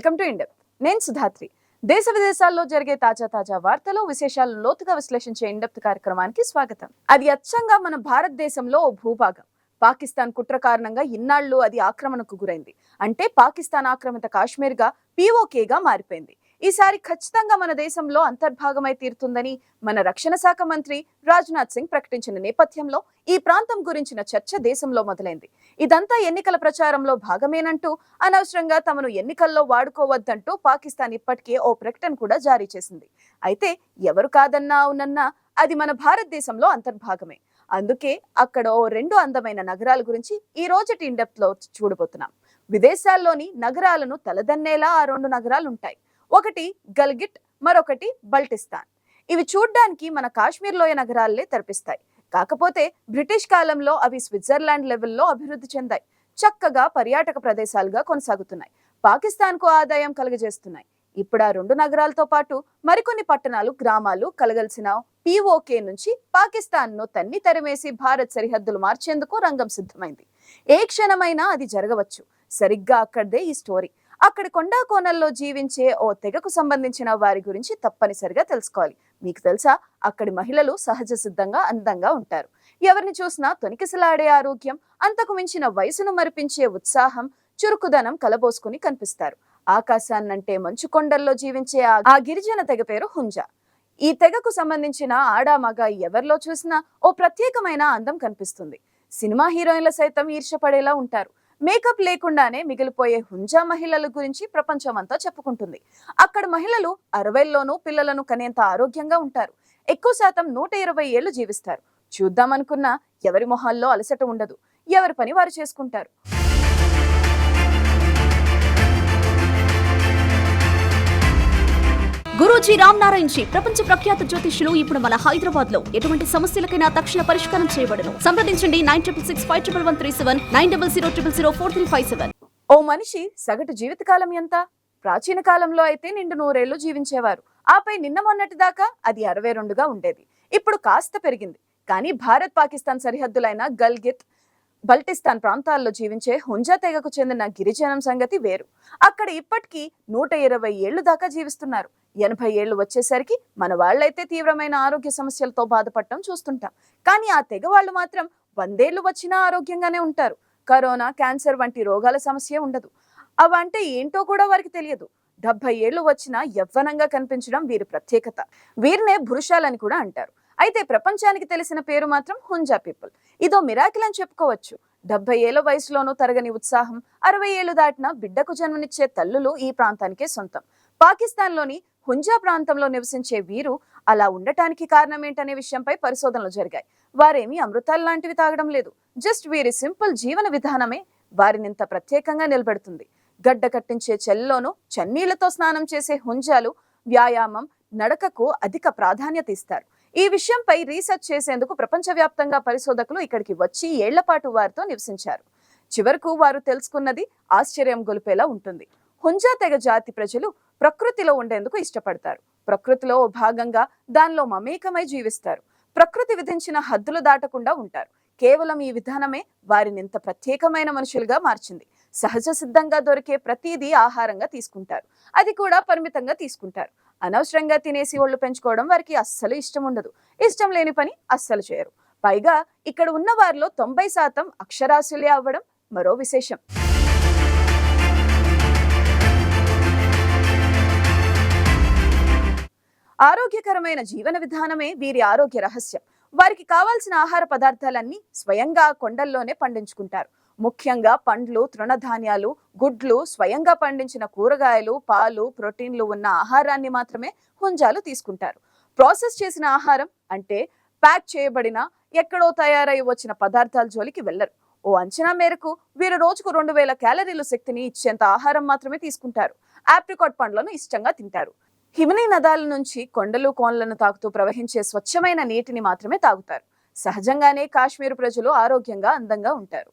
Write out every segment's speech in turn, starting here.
Welcome to ఇండెప్ నేను సుధాత్రి. దేశ విదేశాల్లో జరిగే తాజా తాజా వార్తలు విశేషాలు లోతుగా విశ్లేషించే ఇండెప్త్ కార్యక్రమానికి స్వాగతం. అది అచ్చంగా మన భారతదేశంలో ఓ భూభాగం. పాకిస్తాన్ కుట్ర కారణంగా ఇన్నాళ్ళు అది ఆక్రమణకు గురైంది. అంటే పాకిస్తాన్ ఆక్రమిత కాశ్మీర్గా పీఓకేగా మారిపోయింది. ఈసారి ఖచ్చితంగా మన దేశంలో అంతర్భాగమై తీరుతుందని మన రక్షణ శాఖ మంత్రి రాజ్నాథ్ సింగ్ ప్రకటించిన నేపథ్యంలో ఈ ప్రాంతం గురించిన చర్చ దేశంలో మొదలైంది. ఇదంతా ఎన్నికల ప్రచారంలో భాగమేనంటూ అనవసరంగా తమను ఎన్నికల్లో వాడుకోవద్దంటూ పాకిస్తాన్ ఇప్పటికే ఓ ప్రకటన కూడా జారీ చేసింది. అయితే ఎవరు కాదన్నా అవునన్నా అది మన భారతదేశంలో అంతర్భాగమే. అందుకే అక్కడ ఓ రెండు అందమైన నగరాల గురించి ఈ రోజటి ఇండెప్త్లో చూడబోతున్నాం. విదేశాల్లోని నగరాలను తలదన్నేలా ఆ రెండు నగరాలు ఉంటాయి ఒకటి గల్గిట్ మరొకటి బల్టిస్తాన్. ఇవి చూడ్డానికి మన కాశ్మీర్ లోయ నగరాలే తెరపిస్తాయి. కాకపోతే బ్రిటిష్ కాలంలో అవి స్విట్జర్లాండ్ లెవెల్లో అభివృద్ధి చెందాయి. చక్కగా పర్యాటక ప్రదేశాలుగా కొనసాగుతున్నాయి. పాకిస్తాన్కు ఆదాయం కలుగజేస్తున్నాయి. ఇప్పుడు ఆ రెండు నగరాలతో పాటు మరికొన్ని పట్టణాలు గ్రామాలు కలగలిసిన పీఓకే నుంచి పాకిస్తాన్ను తన్ని తరిమేసి భారత్ సరిహద్దులు మార్చేందుకు రంగం సిద్ధమైంది. ఏ క్షణమైనా అది జరగవచ్చు. సరిగ్గా అక్కడదే ఈ స్టోరీ. అక్కడి కొండా కోనల్లో జీవించే ఓ తెగకు సంబంధించిన వారి గురించి తప్పనిసరిగా తెలుసుకోవాలి. మీకు తెలుసా? అక్కడి మహిళలు సహజ సిద్ధంగా అందంగా ఉంటారు. ఎవరిని చూసినా తొనికిసలాడే ఆరోగ్యం అంతకు మించిన వయసును మరిపించే ఉత్సాహం చురుకుదనం కలబోసుకుని కనిపిస్తారు. ఆకాశాన్నంటే మంచు కొండల్లో జీవించే ఆ- గిరిజన తెగ పేరు హుంజా. ఈ తెగకు సంబంధించిన ఆడా మగ ఎవరిలో చూసినా ఓ ప్రత్యేకమైన అందం కనిపిస్తుంది. సినిమా హీరోయిన్ల సైతం ఈర్షపడేలా ఉంటారు. మేకప్ లేకుండానే మిగిలిపోయే హుంజా మహిళల గురించి ప్రపంచమంతా చెప్పుకుంటుంది. అక్కడ మహిళలు అరవైల్లోనూ పిల్లలను కనేంత ఆరోగ్యంగా ఉంటారు. ఎక్కువ శాతం నూట ఇరవై ఏళ్ళు జీవిస్తారు. చూద్దామనుకున్నా ఎవరి మొహాల్లో అలసట ఉండదు. ఎవరి పని వారు చేసుకుంటారు. గురూజీ రామ్ నారాయణ్ జీ ప్రపంచ ప్రఖ్యాత జ్యోతిష్యులు ఇప్పుడు మన హైదరాబాద్లో ఎటువంటి సమస్యలకైనా తక్షణ పరిష్కారం చేయబడను. సంప్రదించండి nine triple six five triple one three seven nine double zero triple zero four three five seven. ఓ మనిషి సగటు జీవితకాలం ఎంత? ప్రాచీన కాలంలో అయితే నిండు నూరేళ్ళు జీవించేవారు. ఆపై నిన్న మొన్నటి దాకా అది అరవై రెండుగా ఉండేది. ఇప్పుడు కాస్త పెరిగింది. కానీ భారత్ పాకిస్తాన్ సరిహద్దులైన గల్గిత్ బల్టిస్తాన్ ప్రాంతాల్లో జీవించే హుంజా తెగకు చెందిన గిరిజనం సంగతి వేరు. అక్కడ ఇప్పటికీ నూట ఇరవై ఏళ్ళు దాకా జీవిస్తున్నారు. ఎనభై ఏళ్ళు వచ్చేసరికి మన వాళ్ళైతే తీవ్రమైన ఆరోగ్య సమస్యలతో బాధపడటం చూస్తుంటాం. కానీ ఆ తెగ వాళ్ళు మాత్రం వందేళ్ళు వచ్చినా ఆరోగ్యంగానే ఉంటారు. కరోనా క్యాన్సర్ వంటి రోగాల సమస్య ఉండదు. అవంటే ఏంటో కూడా వారికి తెలియదు. డెబ్బై ఏళ్ళు వచ్చినా యవ్వనంగా కనిపించడం వీరి ప్రత్యేకత. వీరినే పురుషాలని కూడా అంటారు. అయితే ప్రపంచానికి తెలిసిన పేరు మాత్రం హుంజా పీపుల్. ఇదో మిరాకిల్ అని చెప్పుకోవచ్చు. డెబ్బై ఏళ్ళ వయసులోనూ తరగని ఉత్సాహం అరవై ఏళ్ళు దాటిన బిడ్డకు జన్మనిచ్చే తల్లులు ఈ ప్రాంతానికే సొంతం. పాకిస్తాన్లోని హుంజా ప్రాంతంలో నివసించే వీరు అలా ఉండటానికి కారణం ఏంటనే విషయంపై పరిశోధనలు జరిగాయి. వారేమీ అమృతాలు లాంటివి తాగడం లేదు. జస్ట్ వీరి సింపుల్ జీవన విధానమే వారినింత ప్రత్యేకంగా నిలబెడుతుంది. గడ్డ కట్టించే చెల్లోనూ చన్నీళ్ళతో స్నానం చేసే హుంజాలు వ్యాయామం నడకకు అధిక ప్రాధాన్యత ఇస్తారు. ఈ విషయంపై రీసెర్చ్ చేసేందుకు ప్రపంచవ్యాప్తంగా పరిశోధకులు ఇక్కడికి వచ్చి ఏళ్ళపాటు వారితో నివసించారు. చివరకు వారు తెలుసుకున్నది ఆశ్చర్యం గొలిపేలా ఉంటుంది. హుంజా తెగ జాతి ప్రజలు ప్రకృతిలో ఉండేందుకు ఇష్టపడతారు. ప్రకృతిలో ఓ భాగంగా దానిలో మమేకమై జీవిస్తారు. ప్రకృతి విధించిన హద్దులు దాటకుండా ఉంటారు. కేవలం ఈ విధానమే వారిని ఇంత ప్రత్యేకమైన మనుషులుగా మార్చింది. సహజ సిద్ధంగా దొరికే ప్రతిదీ ఆహారంగా తీసుకుంటారు. అది కూడా పరిమితంగా తీసుకుంటారు. అనవసరంగా తినేసి ఒళ్ళు పెంచుకోవడం వారికి అస్సలు ఇష్టం ఉండదు. ఇష్టం లేని పని అస్సలు చేయరు. పైగా ఇక్కడ ఉన్న వారిలో తొంభై శాతం అక్షరాస్యులే అవ్వడం మరో విశేషం. ఆరోగ్యకరమైన జీవన విధానమే వీరి ఆరోగ్య రహస్యం. వారికి కావాల్సిన ఆహార పదార్థాలన్నీ స్వయంగా కొండల్లోనే పండించుకుంటారు. ముఖ్యంగా పండ్లు తృణధాన్యాలు గుడ్లు స్వయంగా పండించిన కూరగాయలు పాలు ప్రోటీన్లు ఉన్న ఆహారాన్ని మాత్రమే హుంజాలు తీసుకుంటారు. ప్రాసెస్ చేసిన ఆహారం అంటే ప్యాక్ చేయబడిన ఎక్కడో తయారై వచ్చిన పదార్థాల జోలికి వెళ్ళరు ఓ అంచనా మేరకు వీరు రోజుకు రెండు వేల క్యాలరీలు శక్తిని ఇచ్చేంత ఆహారం మాత్రమే తీసుకుంటారు. ఆప్రికాట్ పండ్లను ఇష్టంగా తింటారు. హిమనీ నదాల నుంచి కొండలు కోన్లను తాకుతూ ప్రవహించే స్వచ్ఛమైన నీటిని మాత్రమే తాగుతారు. సహజంగానే కాశ్మీర్ ప్రజలు ఆరోగ్యంగా అందంగా ఉంటారు.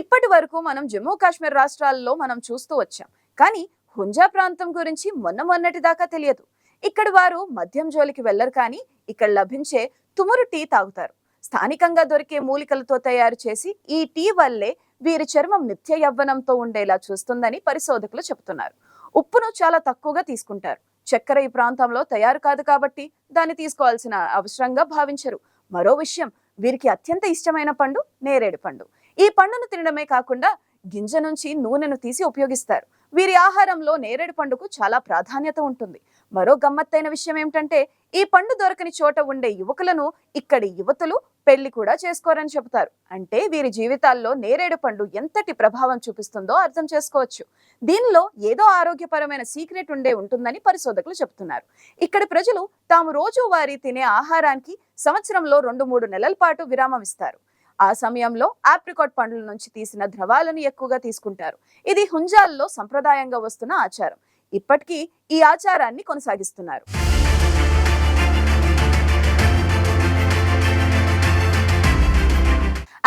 ఇప్పటి వరకు మనం జమ్మూ కాశ్మీర్ రాష్ట్రాల్లో మనం చూస్తూ వచ్చాం. కానీ హుంజా ప్రాంతం గురించి మొన్న మొన్నటి దాకా తెలియదు. ఇక్కడ వారు మద్యం జోలికి వెళ్ళరు కానీ ఇక్కడ లభించే తుమురు టీ తాగుతారు. స్థానికంగా దొరికే మూలికలతో తయారు చేసి ఈ టీ వల్లే వీరి చర్మం నిత్య యవ్వనంతో ఉండేలా చూస్తుందని పరిశోధకులు చెబుతున్నారు. ఉప్పును చాలా తక్కువగా తీసుకుంటారు. చక్కెర ఈ ప్రాంతంలో తయారు కాదు కాబట్టి దాన్ని తీసుకోవాల్సిన అవసరంగా భావించరు. మరో విషయం వీరికి అత్యంత ఇష్టమైన పండు నేరేడు పండు. ఈ పండును తినడమే కాకుండా గింజ నుంచి నూనెను తీసి ఉపయోగిస్తారు. వీరి ఆహారంలో నేరేడు పండుకు చాలా ప్రాధాన్యత ఉంటుంది. మరో గమ్మత్తైన విషయం ఏమిటంటే ఈ పండు దొరకని చోట ఉండే యువకులను ఇక్కడి యువతులు పెళ్ళి కూడా చేసుకోరని చెబుతారు. అంటే వీరి జీవితాల్లో నేరేడు పండు ఎంతటి ప్రభావం చూపిస్తుందో అర్థం చేసుకోవచ్చు. దీనిలో ఏదో ఆరోగ్యపరమైన సీక్రెట్ ఉండే ఉంటుందని పరిశోధకులు చెబుతున్నారు. ఇక్కడి ప్రజలు తాము రోజువారీ తినే ఆహారానికి సంవత్సరంలో రెండు మూడు నెలల పాటు విరామం ఇస్తారు. ఆ సమయంలో ఆప్రికాట్ పండ్ల నుంచి తీసిన ద్రవాలను ఎక్కువగా తీసుకుంటారు. ఇది హుంజాల్లో సంప్రదాయంగా వస్తున్న ఆచారం. ఇప్పటికీ ఈ ఆచారాన్ని కొనసాగిస్తున్నారు.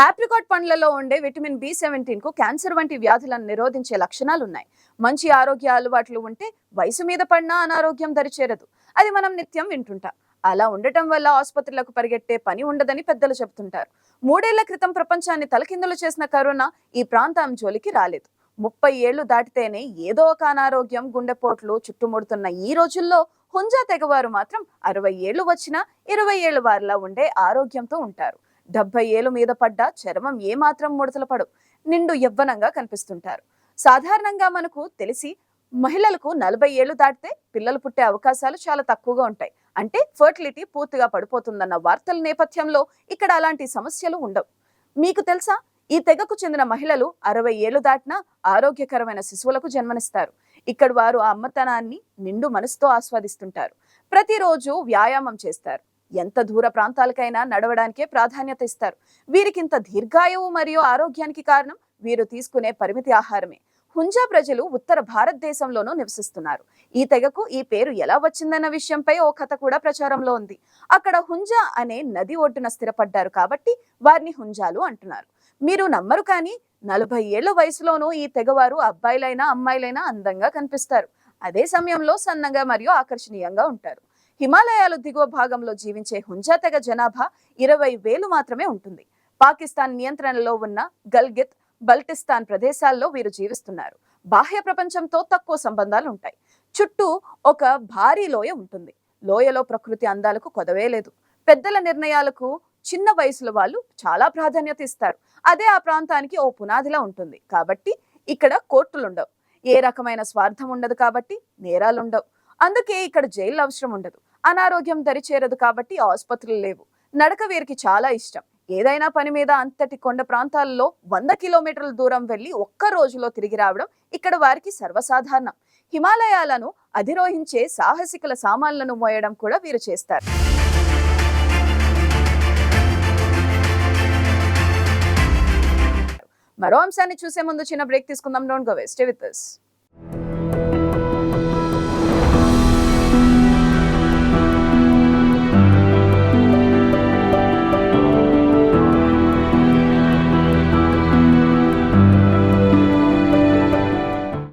ఆప్రికాట్ పండ్లలో ఉండే విటమిన్ బి సెవెంటీన్కు క్యాన్సర్ వంటి వ్యాధులను నిరోధించే లక్షణాలు ఉన్నాయి మంచి ఆరోగ్య అలవాట్లు ఉంటే వయసు మీద పడినా అనారోగ్యం దరిచేరదు. అది మనం నిత్యం వింటుంటాం. అలా ఉండటం వల్ల ఆసుపత్రులకు పరిగెట్టే పని ఉండదని పెద్దలు చెబుతుంటారు. మూడేళ్ళ క్రితం ప్రపంచాన్ని తలకిందులు చేసిన కరోనా ఈ ప్రాంతం జోలికి రాలేదు. ముప్పై ఏళ్ళు దాటితేనే ఏదో ఒక అనారోగ్యం గుండెపోట్లు చుట్టుముడుతున్న ఈ రోజుల్లో హుంజా తెగవారు మాత్రం అరవై ఏళ్ళు వచ్చినా ఇరవై ఏళ్ళు వారిలా ఉండే ఆరోగ్యంతో ఉంటారు. డెబ్బై ఏళ్ళు మీద పడ్డ చర్మం ఏమాత్రం ముడతలు పడు నిండు యవ్వనంగా కనిపిస్తుంటారు. సాధారణంగా మనకు తెలిసి మహిళలకు నలభై ఏళ్ళు దాటితే పిల్లలు పుట్టే అవకాశాలు చాలా తక్కువగా ఉంటాయి. అంటే ఫర్టిలిటీ పూర్తిగా పడిపోతుందన్న వార్తల నేపథ్యంలో ఇక్కడ అలాంటి సమస్యలు ఉండవు. మీకు తెలుసా? ఈ తెగకు చెందిన మహిళలు అరవై ఏళ్ళు దాటినా ఆరోగ్యకరమైన శిశువులకు జన్మనిస్తారు. ఇక్కడ వారు ఆ అమ్మతనాన్ని నిండు మనసుతో ఆస్వాదిస్తుంటారు. ప్రతిరోజు వ్యాయామం చేస్తారు. ఎంత దూర ప్రాంతాలకైనా నడవడానికే ప్రాధాన్యత ఇస్తారు. వీరికింత దీర్ఘాయువు మరియు ఆరోగ్యానికి కారణం వీరు తీసుకునే పరిమితి ఆహారమే. హుంజా ప్రజలు ఉత్తర భారతదేశంలోనూ నివసిస్తున్నారు. ఈ తెగకు ఈ పేరు ఎలా వచ్చిందన్న విషయంపై ఓ కథ కూడా ప్రచారంలో ఉంది. అక్కడ హుంజా అనే నది ఒడ్డున స్థిరపడ్డారు కాబట్టి వారిని హుంజాలు అంటున్నారు. మీరు నమ్మరు కానీ నలభై ఏళ్ళ వయసులోనూ ఈ తెగవారు అబ్బాయిలైనా అమ్మాయిలైనా అందంగా కనిపిస్తారు. అదే సమయంలో సన్నగా మరియు ఆకర్షణీయంగా ఉంటారు. హిమాలయాలు దిగువ భాగంలో జీవించే హుంజా తెగ జనాభా ఇరవై వేలు మాత్రమే ఉంటుంది. పాకిస్తాన్ నియంత్రణలో ఉన్న గల్గిత్ బల్టిస్తాన్ ప్రదేశాల్లో వీరు జీవిస్తున్నారు. బాహ్య ప్రపంచంతో తక్కువ సంబంధాలు ఉంటాయి చుట్టూ ఒక భారీ లోయ ఉంటుంది. లోయలో ప్రకృతి అందాలకు కొదవే లేదు. పెద్దల నిర్ణయాలకు చిన్న వయసుల వాళ్ళు చాలా ప్రాధాన్యత ఇస్తారు. అదే ఆ ప్రాంతానికి ఓ పునాదిలా ఉంటుంది. కాబట్టి ఇక్కడ కోర్టులుండవు. ఏ రకమైన స్వార్థం ఉండదు కాబట్టి నేరాలుండవు. అందుకే ఇక్కడ జైలు అవసరం ఉండదు. అనారోగ్యం దరిచేరదు కాబట్టి ఆసుపత్రులు లేవు. నడక వీరికి చాలా ఇష్టం. ఏదైనా పని మీద అంతటి కొండ ప్రాంతాల్లో వంద కిలోమీటర్ల దూరం వెళ్ళి ఒక్క రోజులో తిరిగి రావడం ఇక్కడ వారికి సర్వసాధారణం. హిమాలయాలను అధిరోహించే సాహసికుల సామాన్లను మోయడం కూడా వీరు చేస్తారు. మరో అంశాన్ని చూసే ముందు చిన్న బ్రేక్ తీసుకుందాం. Don't go waste with this